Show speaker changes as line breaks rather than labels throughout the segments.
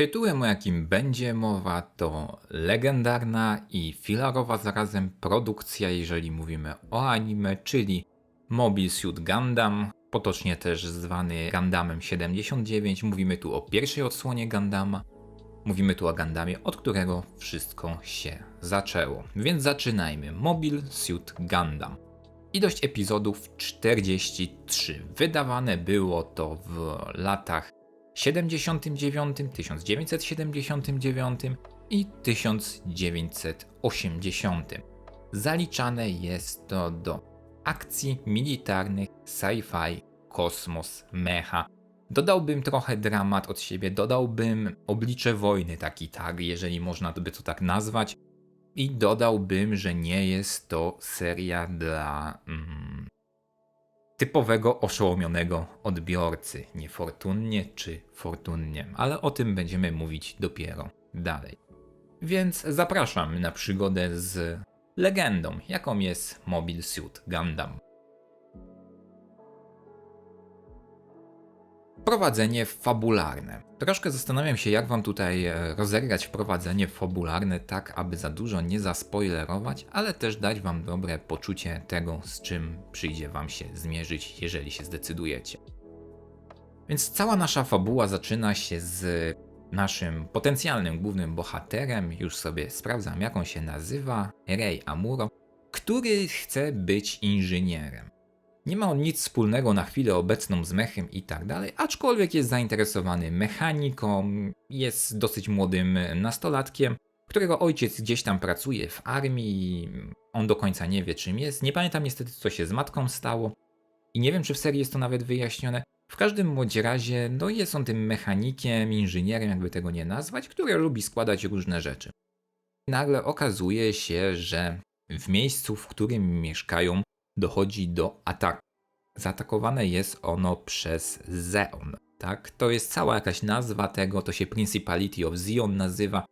Tytułem, o jakim będzie mowa, to legendarna i filarowa zarazem produkcja, jeżeli mówimy o anime, czyli Mobile Suit Gundam, potocznie też zwany Gundamem 79. Mówimy tu o pierwszej odsłonie Gundama. Mówimy tu o Gundamie, od którego wszystko się zaczęło. Więc zaczynajmy. Mobile Suit Gundam. Ilość epizodów 43. Wydawane było to w latach 79, 1979 i 1980. Zaliczane jest to do akcji militarnych, sci-fi, kosmos, mecha. Dodałbym trochę dramat od siebie, dodałbym oblicze wojny, taki tag, jeżeli można by to tak nazwać. I dodałbym, że nie jest to seria dla mm, typowego oszołomionego odbiorcy, niefortunnie czy fortunnie, ale o tym będziemy mówić dopiero dalej. Więc zapraszam na przygodę z legendą, jaką jest Mobile Suit Gundam. Prowadzenie fabularne. Troszkę zastanawiam się, jak wam tutaj e, rozegrać wprowadzenie fabularne, tak aby za dużo nie zaspoilerować, ale też dać wam dobre poczucie tego, z czym przyjdzie wam się zmierzyć, jeżeli się zdecydujecie. Więc cała nasza fabuła zaczyna się z naszym potencjalnym głównym bohaterem, już sobie sprawdzam, jak on się nazywa, Rei Amuro, który chce być inżynierem. Nie ma on nic wspólnego na chwilę obecną z mechem i tak dalej, aczkolwiek jest zainteresowany mechaniką, jest dosyć młodym nastolatkiem, którego ojciec gdzieś tam pracuje w armii, on do końca nie wie czym jest. Nie pamiętam niestety co się z matką stało i nie wiem czy w serii jest to nawet wyjaśnione. W każdym bądź razie, no jest on tym mechanikiem, inżynierem, jakby tego nie nazwać, który lubi składać różne rzeczy. Nagle okazuje się, że w miejscu, w którym mieszkają, dochodzi do ataku. Zaatakowane jest ono przez Zeon. Tak? To jest cała jakaś nazwa tego, to się Principality of Zion nazywa,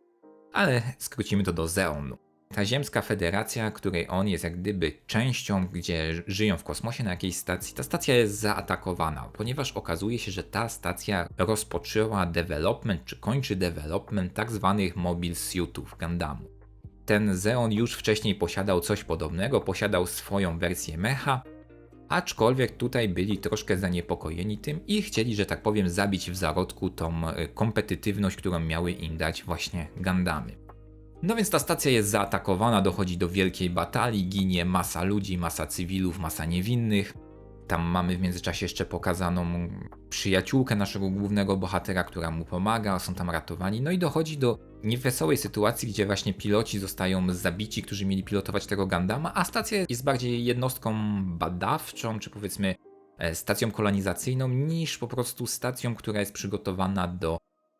ale skrócimy to do Zeonu. Ta ziemska federacja, której on jest jak gdyby częścią, gdzie żyją w kosmosie na jakiejś stacji, ta stacja jest zaatakowana, ponieważ okazuje się, że ta stacja rozpoczęła development, czy kończy development tak zwanych mobile suitów Gandamu. Ten Zeon już wcześniej posiadał coś podobnego, posiadał swoją wersję mecha, aczkolwiek tutaj byli troszkę zaniepokojeni tym i chcieli, że tak powiem, zabić w zarodku tą e, kompetytywność, którą miały im dać właśnie Gandamy. No więc ta stacja jest zaatakowana, dochodzi do wielkiej batalii, ginie masa ludzi, masa cywilów, masa niewinnych. Tam mamy w międzyczasie jeszcze pokazaną przyjaciółkę naszego głównego bohatera, która mu pomaga, są tam ratowani. No i dochodzi do niewesołej sytuacji, gdzie właśnie piloci zostają zabici, którzy mieli pilotować tego Gandama, a stacja jest bardziej jednostką badawczą, czy powiedzmy e, stacją kolonizacyjną, niż po prostu stacją, która jest przygotowana do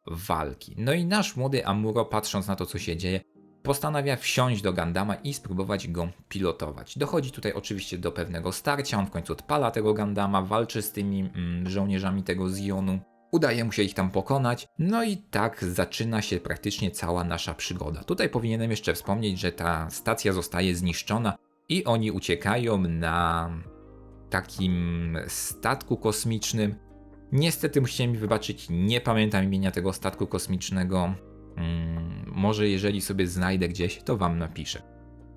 walki. No i nasz młody Amuro, patrząc na to, co się dzieje, postanawia wsiąść do Gandama i spróbować go pilotować. Dochodzi tutaj oczywiście do pewnego starcia, on w końcu odpala tego Gandama, walczy z tymi mm, żołnierzami tego Zionu. Udaje mu się ich tam pokonać, no i tak zaczyna się praktycznie cała nasza przygoda. Tutaj powinienem jeszcze wspomnieć, że ta stacja zostaje zniszczona i oni uciekają na takim statku kosmicznym. Niestety musicie mi wybaczyć, nie pamiętam imienia tego statku kosmicznego. Hmm, może jeżeli sobie znajdę gdzieś, to wam napiszę.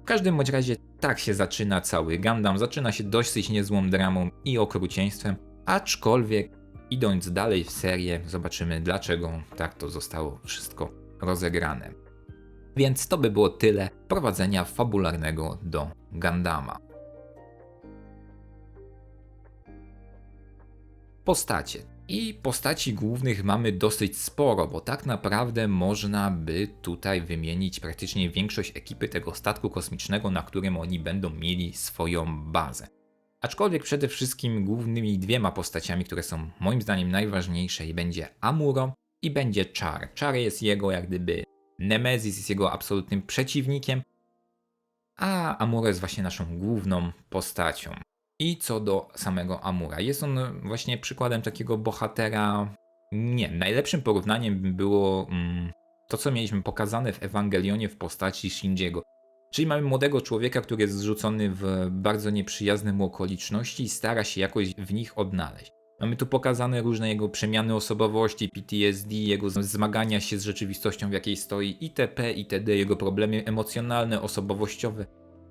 W każdym bądź razie tak się zaczyna cały Gundam. Zaczyna się dosyć niezłą dramą i okrucieństwem, aczkolwiek idąc dalej w serię, zobaczymy dlaczego tak to zostało wszystko rozegrane. Więc to by było tyle prowadzenia fabularnego do Gundama. Postacie. I postaci głównych mamy dosyć sporo, bo tak naprawdę można by tutaj wymienić praktycznie większość ekipy tego statku kosmicznego, na którym oni będą mieli swoją bazę. Aczkolwiek przede wszystkim głównymi dwiema postaciami, które są moim zdaniem najważniejsze, będzie Amuro i będzie Char. Char jest jego jak gdyby Nemezis, jest jego absolutnym przeciwnikiem, a Amuro jest właśnie naszą główną postacią. I co do samego Amura, jest on właśnie przykładem takiego bohatera. Nie, najlepszym porównaniem by było mm, to, co mieliśmy pokazane w Ewangelionie w postaci Shinjiego. Czyli mamy młodego człowieka, który jest zrzucony w bardzo nieprzyjazne mu okoliczności i stara się jakoś w nich odnaleźć. Mamy tu pokazane różne jego przemiany osobowości, PTSD, jego zmagania się z rzeczywistością, w jakiej stoi, itp., itd., jego problemy emocjonalne, osobowościowe,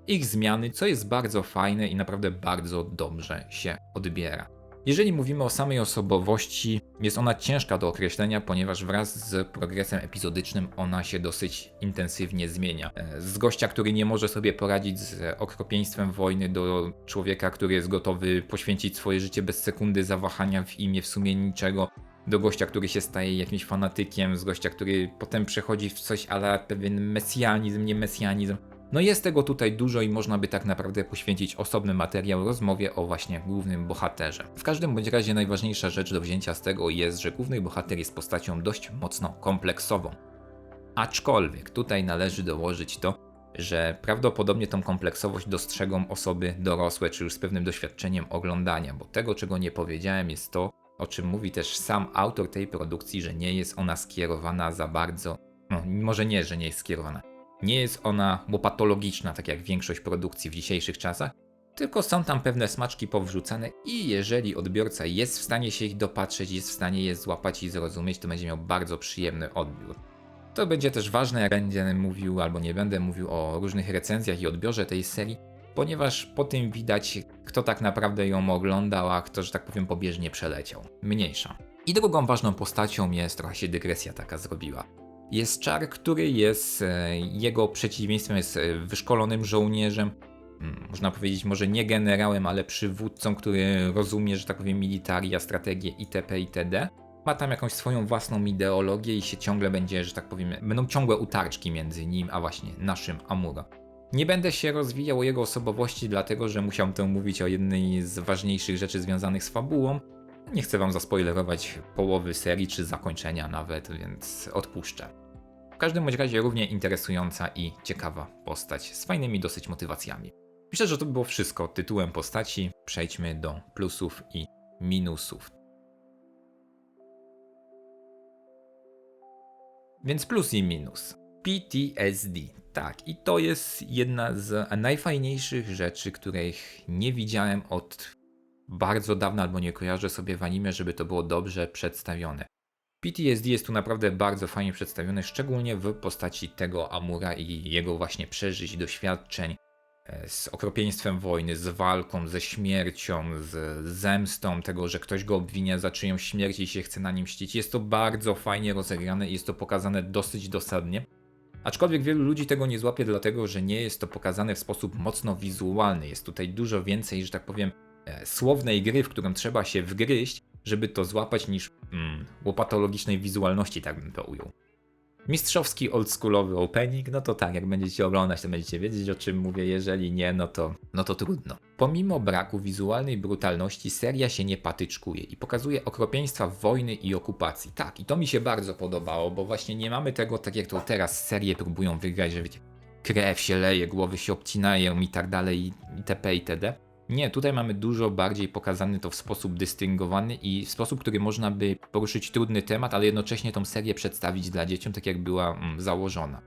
ich zmiany, co jest bardzo fajne i naprawdę bardzo dobrze się odbiera. Jeżeli mówimy o samej osobowości, jest ona ciężka do określenia, ponieważ wraz z progresem epizodycznym ona się dosyć intensywnie zmienia. E, z gościa, który nie może sobie poradzić z okropieństwem wojny, do człowieka, który jest gotowy poświęcić swoje życie bez sekundy zawahania w imię w sumie niczego, do gościa, który się staje jakimś fanatykiem, z gościa, który potem przechodzi w coś ale pewien mesjanizm, nie mesjanizm. No jest tego tutaj dużo i można by tak naprawdę poświęcić osobny materiał rozmowie o właśnie głównym bohaterze. W każdym bądź razie najważniejsza rzecz do wzięcia z tego jest, że główny bohater jest postacią dość mocno kompleksową. Aczkolwiek tutaj należy dołożyć to, że prawdopodobnie tą kompleksowość dostrzegą osoby dorosłe czy już z pewnym doświadczeniem oglądania, bo tego czego nie powiedziałem jest to, o czym mówi też sam autor tej produkcji, że nie jest ona skierowana za bardzo, no może nie, że nie jest skierowana, nie jest ona łopatologiczna, tak jak większość produkcji w dzisiejszych czasach, tylko są tam pewne smaczki powrzucane i jeżeli odbiorca jest w stanie się ich dopatrzeć, jest w stanie je złapać i zrozumieć, to będzie miał bardzo przyjemny odbiór. To będzie też ważne, jak będę mówił albo nie będę mówił o różnych recenzjach i odbiorze tej serii, ponieważ po tym widać, kto tak naprawdę ją oglądał, a kto, że tak powiem, pobieżnie przeleciał. Mniejsza. I drugą ważną postacią jest, trochę się dygresja taka zrobiła jest czar, który jest e, jego przeciwieństwem, jest e, wyszkolonym żołnierzem. Mm, można powiedzieć, może nie generałem, ale przywódcą, który rozumie, że tak powiem, militaria, strategię itp. itd. Ma tam jakąś swoją własną ideologię i się ciągle będzie, że tak powiem, będą ciągłe utarczki między nim a właśnie naszym Amuro. Nie będę się rozwijał o jego osobowości, dlatego że musiałem to mówić o jednej z ważniejszych rzeczy związanych z fabułą, nie chcę wam zaspoilerować połowy serii czy zakończenia nawet, więc odpuszczę. Każdym razie równie interesująca i ciekawa postać z fajnymi dosyć motywacjami. Myślę, że to było wszystko tytułem postaci. Przejdźmy do plusów i minusów. Więc plus i minus. PTSD. Tak, i to jest jedna z najfajniejszych rzeczy, których nie widziałem od bardzo dawno albo nie kojarzę sobie w anime, żeby to było dobrze przedstawione. PTSD jest tu naprawdę bardzo fajnie przedstawione, szczególnie w postaci tego Amura i jego właśnie przeżyć, doświadczeń e, z okropieństwem wojny, z walką, ze śmiercią, z zemstą, tego, że ktoś go obwinia za czyjąś śmierć i się chce na nim mścić. Jest to bardzo fajnie rozegrane i jest to pokazane dosyć dosadnie. Aczkolwiek wielu ludzi tego nie złapie, dlatego że nie jest to pokazane w sposób mocno wizualny. Jest tutaj dużo więcej, że tak powiem, E, słownej gry, w którą trzeba się wgryźć, żeby to złapać, niż mm, łopatologicznej wizualności, tak bym to ujął. Mistrzowski oldschoolowy opening, no to tak, jak będziecie oglądać, to będziecie wiedzieć o czym mówię, jeżeli nie, no to, no to trudno. Pomimo braku wizualnej brutalności, seria się nie patyczkuje i pokazuje okropieństwa wojny i okupacji. Tak, i to mi się bardzo podobało, bo właśnie nie mamy tego, tak jak to teraz serie próbują wygrać, że wiecie, krew się leje, głowy się obcinają i tak dalej, itp. itd. Nie, tutaj mamy dużo bardziej pokazany to w sposób dystyngowany i w sposób, który można by poruszyć trudny temat, ale jednocześnie tą serię przedstawić dla dzieciom tak jak była mm, założona.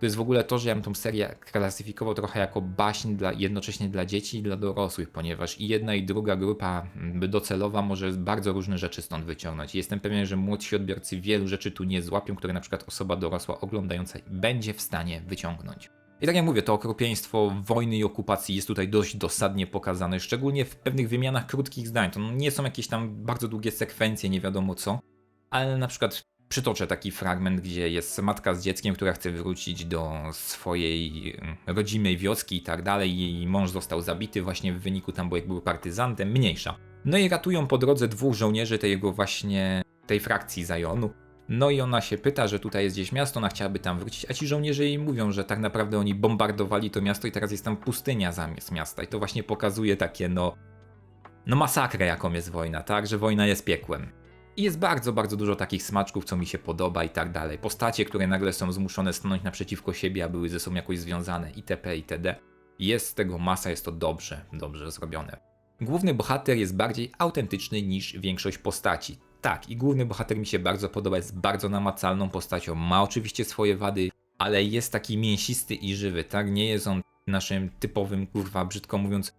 To jest w ogóle to, że ja bym tą serię klasyfikował trochę jako baśń dla, jednocześnie dla dzieci i dla dorosłych, ponieważ i jedna i druga grupa mm, docelowa może bardzo różne rzeczy stąd wyciągnąć. Jestem pewien, że młodsi odbiorcy wielu rzeczy tu nie złapią, które na przykład osoba dorosła oglądająca będzie w stanie wyciągnąć. I tak jak mówię, to okropieństwo wojny i okupacji jest tutaj dość dosadnie pokazane, szczególnie w pewnych wymianach krótkich zdań. To nie są jakieś tam bardzo długie sekwencje, nie wiadomo co, ale na przykład przytoczę taki fragment, gdzie jest matka z dzieckiem, która chce wrócić do swojej mm, rodzimej wioski i tak dalej. Jej mąż został zabity właśnie w wyniku tam, bo jak był partyzantem, mniejsza. No i ratują po drodze dwóch żołnierzy tego właśnie, tej frakcji Zajonu. No i ona się pyta, że tutaj jest gdzieś miasto, ona chciałaby tam wrócić, a ci żołnierze jej mówią, że tak naprawdę oni bombardowali to miasto i teraz jest tam pustynia zamiast miasta. I to właśnie pokazuje takie, no, no masakrę, jaką jest wojna, tak? Że wojna jest piekłem. I jest bardzo, bardzo dużo takich smaczków, co mi się podoba i tak dalej. Postacie, które nagle są zmuszone stanąć naprzeciwko siebie, a były ze sobą jakoś związane, itp., itd. Jest z tego masa, jest to dobrze, dobrze zrobione. Główny bohater jest bardziej autentyczny niż większość postaci. Tak, i główny bohater mi się bardzo podoba, jest bardzo namacalną postacią. Ma oczywiście swoje wady, ale jest taki mięsisty i żywy, tak? Nie jest on naszym typowym, kurwa, brzydko mówiąc,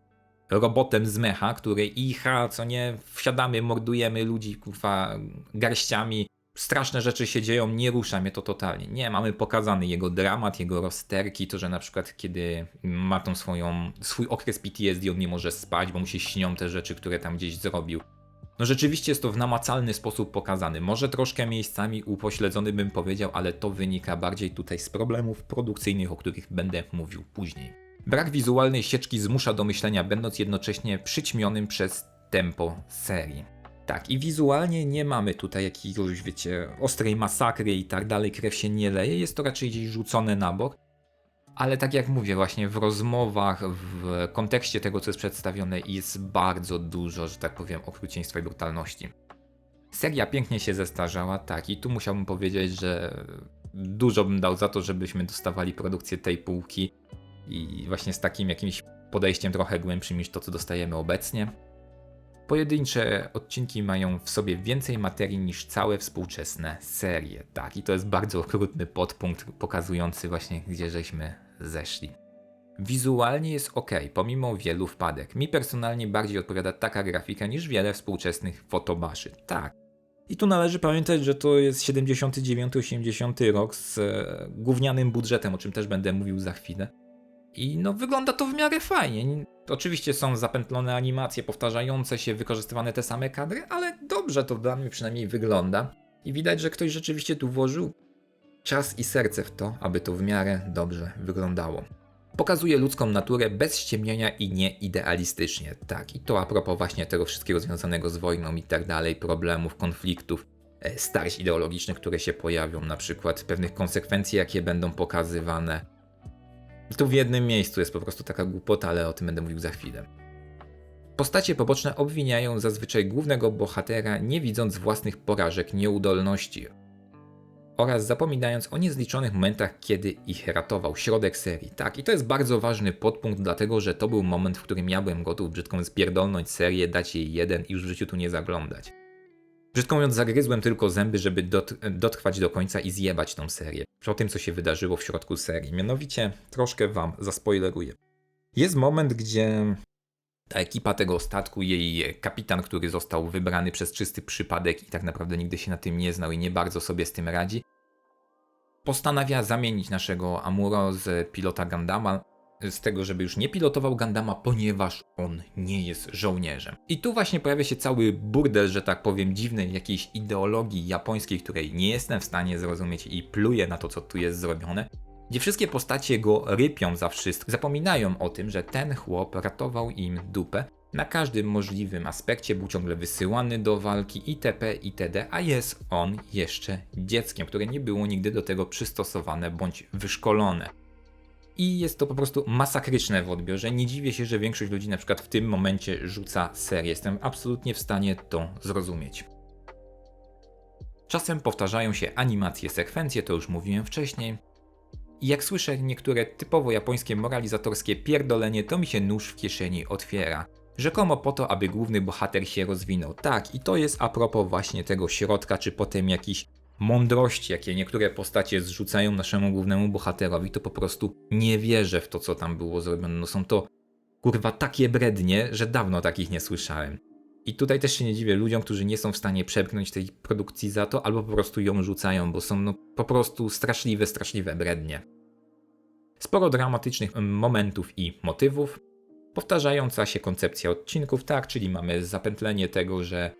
robotem z mecha, który icha, co nie, wsiadamy, mordujemy ludzi, kurwa, garściami, straszne rzeczy się dzieją, nie rusza mnie to totalnie. Nie, mamy pokazany jego dramat, jego rozterki, to, że na przykład kiedy ma tą swoją, swój okres PTSD, on nie może spać, bo mu się śnią te rzeczy, które tam gdzieś zrobił. No rzeczywiście jest to w namacalny sposób pokazany. Może troszkę miejscami upośledzony bym powiedział, ale to wynika bardziej tutaj z problemów produkcyjnych, o których będę mówił później. Brak wizualnej sieczki zmusza do myślenia, będąc jednocześnie przyćmionym przez tempo serii. Tak, i wizualnie nie mamy tutaj jakiegoś, wiecie, ostrej masakry i tak dalej, krew się nie leje, jest to raczej gdzieś rzucone na bok. Ale tak jak mówię, właśnie w rozmowach, w kontekście tego, co jest przedstawione, jest bardzo dużo, że tak powiem, okrucieństwa i brutalności. Seria pięknie się zestarzała, tak, i tu musiałbym powiedzieć, że dużo bym dał za to, żebyśmy dostawali produkcję tej półki i właśnie z takim jakimś podejściem trochę głębszym niż to, co dostajemy obecnie. Pojedyncze odcinki mają w sobie więcej materii niż całe współczesne serie. Tak, i to jest bardzo okrutny podpunkt pokazujący właśnie, gdzie żeśmy zeszli. Wizualnie jest ok, pomimo wielu wpadek. Mi personalnie bardziej odpowiada taka grafika niż wiele współczesnych fotobaszy. Tak. I tu należy pamiętać, że to jest 79-80 rok z e, gównianym budżetem, o czym też będę mówił za chwilę. I no wygląda to w miarę fajnie. Oczywiście są zapętlone animacje, powtarzające się, wykorzystywane te same kadry, ale dobrze to dla mnie przynajmniej wygląda. I widać, że ktoś rzeczywiście tu włożył czas i serce w to, aby to w miarę dobrze wyglądało. Pokazuje ludzką naturę bez ściemnienia i nie idealistycznie. Tak, i to a propos właśnie tego wszystkiego związanego z wojną i tak dalej, problemów, konfliktów, e, starć ideologicznych, które się pojawią, na przykład pewnych konsekwencji, jakie będą pokazywane. Tu w jednym miejscu jest po prostu taka głupota, ale o tym będę mówił za chwilę. Postacie poboczne obwiniają zazwyczaj głównego bohatera, nie widząc własnych porażek, nieudolności oraz zapominając o niezliczonych momentach, kiedy ich ratował środek serii. Tak, i to jest bardzo ważny podpunkt, dlatego że to był moment, w którym ja byłem gotów brzydką spierdolnąć serię, dać jej jeden i już w życiu tu nie zaglądać. Brzydko mówiąc, zagryzłem tylko zęby, żeby dot dotrwać do końca i zjebać tą serię. O tym, co się wydarzyło w środku serii. Mianowicie, troszkę wam zaspoileruję. Jest moment, gdzie ta ekipa tego statku, jej kapitan, który został wybrany przez czysty przypadek i tak naprawdę nigdy się na tym nie znał i nie bardzo sobie z tym radzi, postanawia zamienić naszego Amuro z pilota Gandama z tego, żeby już nie pilotował Gandama, ponieważ on nie jest żołnierzem. I tu właśnie pojawia się cały burdel, że tak powiem, dziwnej jakiejś ideologii japońskiej, której nie jestem w stanie zrozumieć i pluję na to, co tu jest zrobione, gdzie wszystkie postacie go rypią za wszystko. Zapominają o tym, że ten chłop ratował im dupę na każdym możliwym aspekcie, był ciągle wysyłany do walki itp. itd., a jest on jeszcze dzieckiem, które nie było nigdy do tego przystosowane bądź wyszkolone. I jest to po prostu masakryczne w odbiorze. Nie dziwię się, że większość ludzi na przykład w tym momencie rzuca serię. Jestem absolutnie w stanie to zrozumieć. Czasem powtarzają się animacje, sekwencje, to już mówiłem wcześniej. I jak słyszę niektóre typowo japońskie moralizatorskie pierdolenie, to mi się nóż w kieszeni otwiera. Rzekomo po to, aby główny bohater się rozwinął. Tak, i to jest a propos właśnie tego środka, czy potem jakiś mądrości, jakie niektóre postacie zrzucają naszemu głównemu bohaterowi, to po prostu nie wierzę w to, co tam było zrobione. No są to kurwa takie brednie, że dawno takich nie słyszałem. I tutaj też się nie dziwię ludziom, którzy nie są w stanie przepchnąć tej produkcji za to, albo po prostu ją rzucają, bo są no po prostu straszliwe, straszliwe brednie. Sporo dramatycznych momentów i motywów, powtarzająca się koncepcja odcinków, tak, czyli mamy zapętlenie tego, że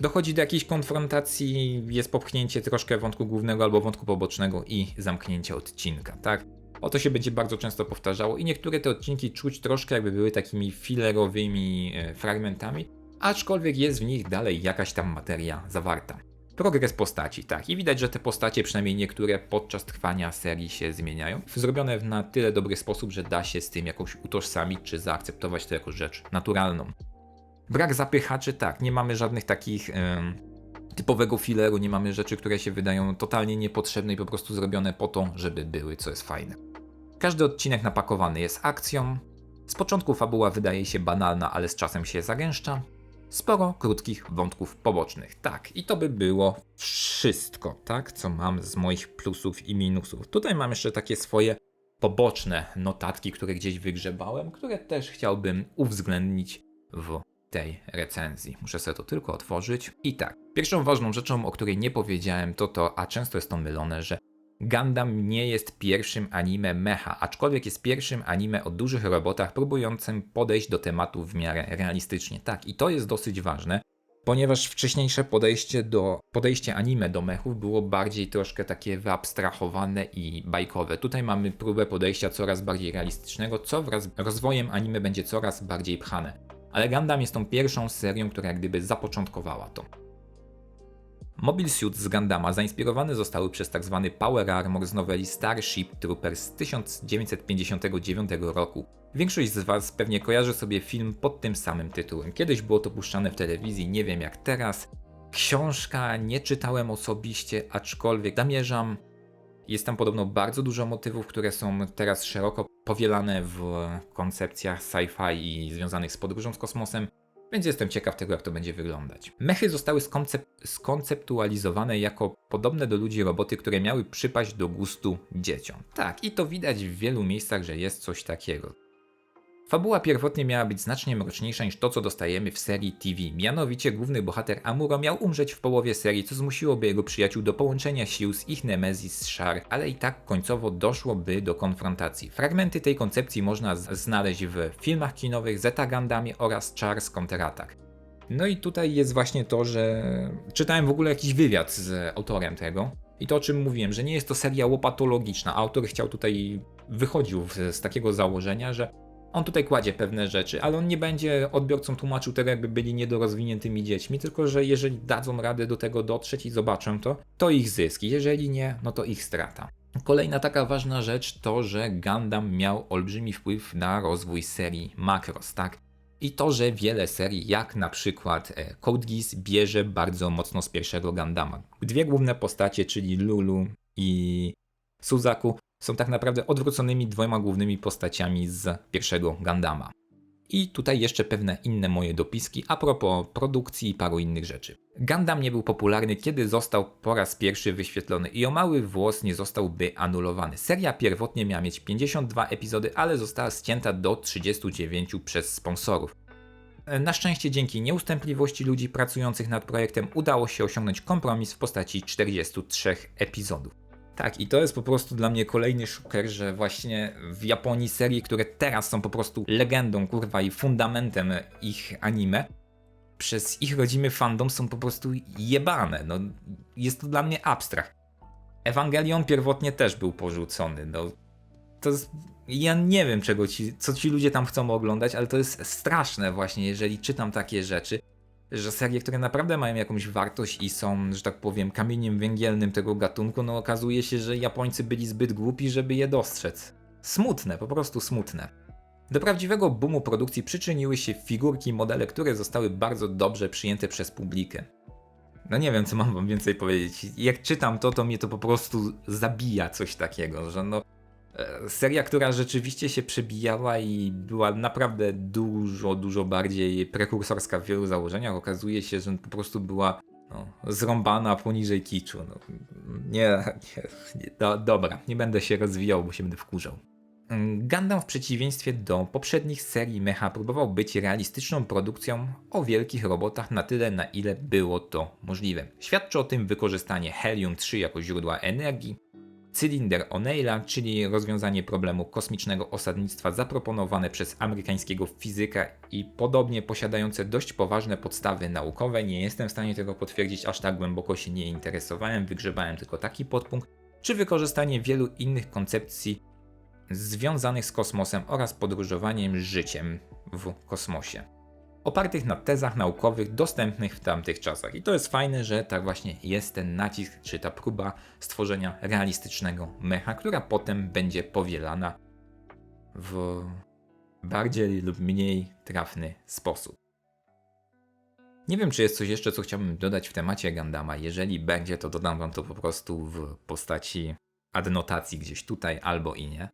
dochodzi do jakiejś konfrontacji, jest popchnięcie troszkę wątku głównego albo wątku pobocznego i zamknięcie odcinka, tak. O to się będzie bardzo często powtarzało i niektóre te odcinki czuć troszkę jakby były takimi filerowymi e, fragmentami, aczkolwiek jest w nich dalej jakaś tam materia zawarta. Progres postaci, tak. I widać, że te postacie, przynajmniej niektóre, podczas trwania serii się zmieniają. Zrobione na tyle dobry sposób, że da się z tym jakoś utożsamić, czy zaakceptować to jako rzecz naturalną. Brak zapychaczy, tak. Nie mamy żadnych takich typowego fileru, nie mamy rzeczy, które się wydają totalnie niepotrzebne i po prostu zrobione po to, żeby były, co jest fajne. Każdy odcinek napakowany jest akcją. Z początku fabuła wydaje się banalna, ale z czasem się zagęszcza. Sporo krótkich wątków pobocznych. Tak, i to by było wszystko, tak, co mam z moich plusów i minusów. Tutaj mam jeszcze takie swoje poboczne notatki, które gdzieś wygrzebałem, które też chciałbym uwzględnić w tej recenzji. Muszę sobie to tylko otworzyć. I tak, pierwszą ważną rzeczą, o której nie powiedziałem, to to, a często jest to mylone, że Gundam nie jest pierwszym anime mecha, aczkolwiek jest pierwszym anime o dużych robotach próbującym podejść do tematu w miarę realistycznie. Tak, i to jest dosyć ważne, ponieważ wcześniejsze podejście do podejście anime do mechów było bardziej troszkę takie wyabstrahowane i bajkowe. Tutaj mamy próbę podejścia coraz bardziej realistycznego, co wraz z rozwojem anime będzie coraz bardziej pchane. Ale Gundam jest tą pierwszą serią, która jak gdyby zapoczątkowała to. Mobile Suit z Gundama zainspirowane zostały przez tzw. Tak Power Armor z noweli Starship Troopers z 1959 roku. Większość z Was pewnie kojarzy sobie film pod tym samym tytułem. Kiedyś było to puszczane w telewizji, nie wiem jak teraz. Książka nie czytałem osobiście, aczkolwiek zamierzam. Jest tam podobno bardzo dużo motywów, które są teraz szeroko powielane w koncepcjach sci-fi i związanych z podróżą z kosmosem. Więc jestem ciekaw tego, jak to będzie wyglądać. Mechy zostały skoncep skonceptualizowane jako podobne do ludzi roboty, które miały przypaść do gustu dzieciom. Tak, i to widać w wielu miejscach, że jest coś takiego. Fabuła pierwotnie miała być znacznie mroczniejsza niż to, co dostajemy w serii TV. Mianowicie główny bohater Amuro miał umrzeć w połowie serii, co zmusiłoby jego przyjaciół do połączenia sił z ich Nemezis Shar, ale i tak końcowo doszłoby do konfrontacji. Fragmenty tej koncepcji można znaleźć w filmach kinowych Zeta Gundamie oraz Char's Counterattack. No i tutaj jest właśnie to, że czytałem w ogóle jakiś wywiad z autorem tego. I to o czym mówiłem, że nie jest to seria łopatologiczna. Autor chciał tutaj, wychodził z takiego założenia, że on tutaj kładzie pewne rzeczy, ale on nie będzie odbiorcom tłumaczył tego, jakby byli niedorozwiniętymi dziećmi, tylko że jeżeli dadzą radę do tego dotrzeć i zobaczą to, to ich zysk. Jeżeli nie, no to ich strata. Kolejna taka ważna rzecz to, że Gundam miał olbrzymi wpływ na rozwój serii Macross, tak? I to, że wiele serii, jak na przykład e, Code Geass, bierze bardzo mocno z pierwszego Gundama. Dwie główne postacie, czyli Lulu i Suzaku, są tak naprawdę odwróconymi dwoma głównymi postaciami z pierwszego Gundama. I tutaj jeszcze pewne inne moje dopiski a propos produkcji i paru innych rzeczy. Gundam nie był popularny, kiedy został po raz pierwszy wyświetlony i o mały włos nie zostałby anulowany. Seria pierwotnie miała mieć 52 epizody, ale została ścięta do 39 przez sponsorów. Na szczęście dzięki nieustępliwości ludzi pracujących nad projektem udało się osiągnąć kompromis w postaci 43 epizodów. Tak, i to jest po prostu dla mnie kolejny szoker, że właśnie w Japonii serie, które teraz są po prostu legendą, kurwa, i fundamentem ich anime, przez ich rodzimy fandom są po prostu jebane. No, jest to dla mnie abstrakt. Ewangelion pierwotnie też był porzucony. No, to jest, ja nie wiem, czego ci, co ci ludzie tam chcą oglądać, ale to jest straszne właśnie, jeżeli czytam takie rzeczy że serie, które naprawdę mają jakąś wartość i są, że tak powiem, kamieniem węgielnym tego gatunku, no okazuje się, że Japońcy byli zbyt głupi, żeby je dostrzec. Smutne, po prostu smutne. Do prawdziwego boomu produkcji przyczyniły się figurki i modele, które zostały bardzo dobrze przyjęte przez publikę. No nie wiem, co mam wam więcej powiedzieć. Jak czytam to, to mnie to po prostu zabija coś takiego, że no seria, która rzeczywiście się przebijała i była naprawdę dużo, dużo bardziej prekursorska w wielu założeniach, okazuje się, że po prostu była no, zrąbana poniżej kiczu. No, nie, nie, nie do, dobra, nie będę się rozwijał, bo się będę wkurzał. Mm, Gundam w przeciwieństwie do poprzednich serii Mecha próbował być realistyczną produkcją o wielkich robotach na tyle, na ile było to możliwe. Świadczy o tym wykorzystanie Helium-3 jako źródła energii, Cylinder O'Neilla, czyli rozwiązanie problemu kosmicznego osadnictwa zaproponowane przez amerykańskiego fizyka i podobnie posiadające dość poważne podstawy naukowe. Nie jestem w stanie tego potwierdzić, aż tak głęboko się nie interesowałem, wygrzebałem tylko taki podpunkt, czy wykorzystanie wielu innych koncepcji związanych z kosmosem oraz podróżowaniem życiem w kosmosie opartych na tezach naukowych dostępnych w tamtych czasach. I to jest fajne, że tak właśnie jest ten nacisk, czy ta próba stworzenia realistycznego mecha, która potem będzie powielana w bardziej lub mniej trafny sposób. Nie wiem, czy jest coś jeszcze, co chciałbym dodać w temacie Gandama. Jeżeli będzie, to dodam wam to po prostu w postaci adnotacji gdzieś tutaj albo i nie.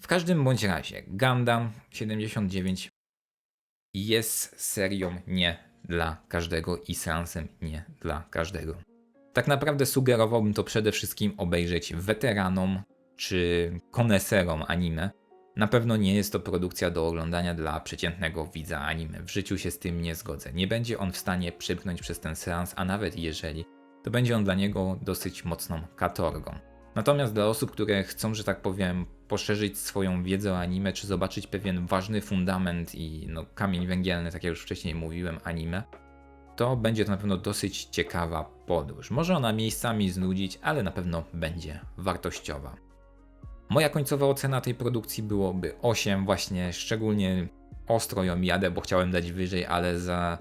W każdym bądź razie, Gundam 79 jest serią nie dla każdego i seansem nie dla każdego. Tak naprawdę sugerowałbym to przede wszystkim obejrzeć weteranom, czy koneserom anime, na pewno nie jest to produkcja do oglądania dla przeciętnego widza anime. W życiu się z tym nie zgodzę. Nie będzie on w stanie przymknąć przez ten seans, a nawet jeżeli, to będzie on dla niego dosyć mocną katorgą. Natomiast dla osób, które chcą, że tak powiem, poszerzyć swoją wiedzę o anime, czy zobaczyć pewien ważny fundament i no, kamień węgielny, tak jak już wcześniej mówiłem, anime, to będzie to na pewno dosyć ciekawa podróż. Może ona miejscami znudzić, ale na pewno będzie wartościowa. Moja końcowa ocena tej produkcji byłoby 8, właśnie szczególnie ostro ją jadę, bo chciałem dać wyżej, ale za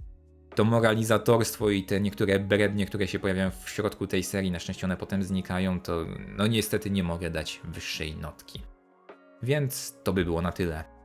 to moralizatorstwo i te niektóre brednie, które się pojawiają w środku tej serii, na szczęście one potem znikają, to no niestety nie mogę dać wyższej notki. Więc to by było na tyle.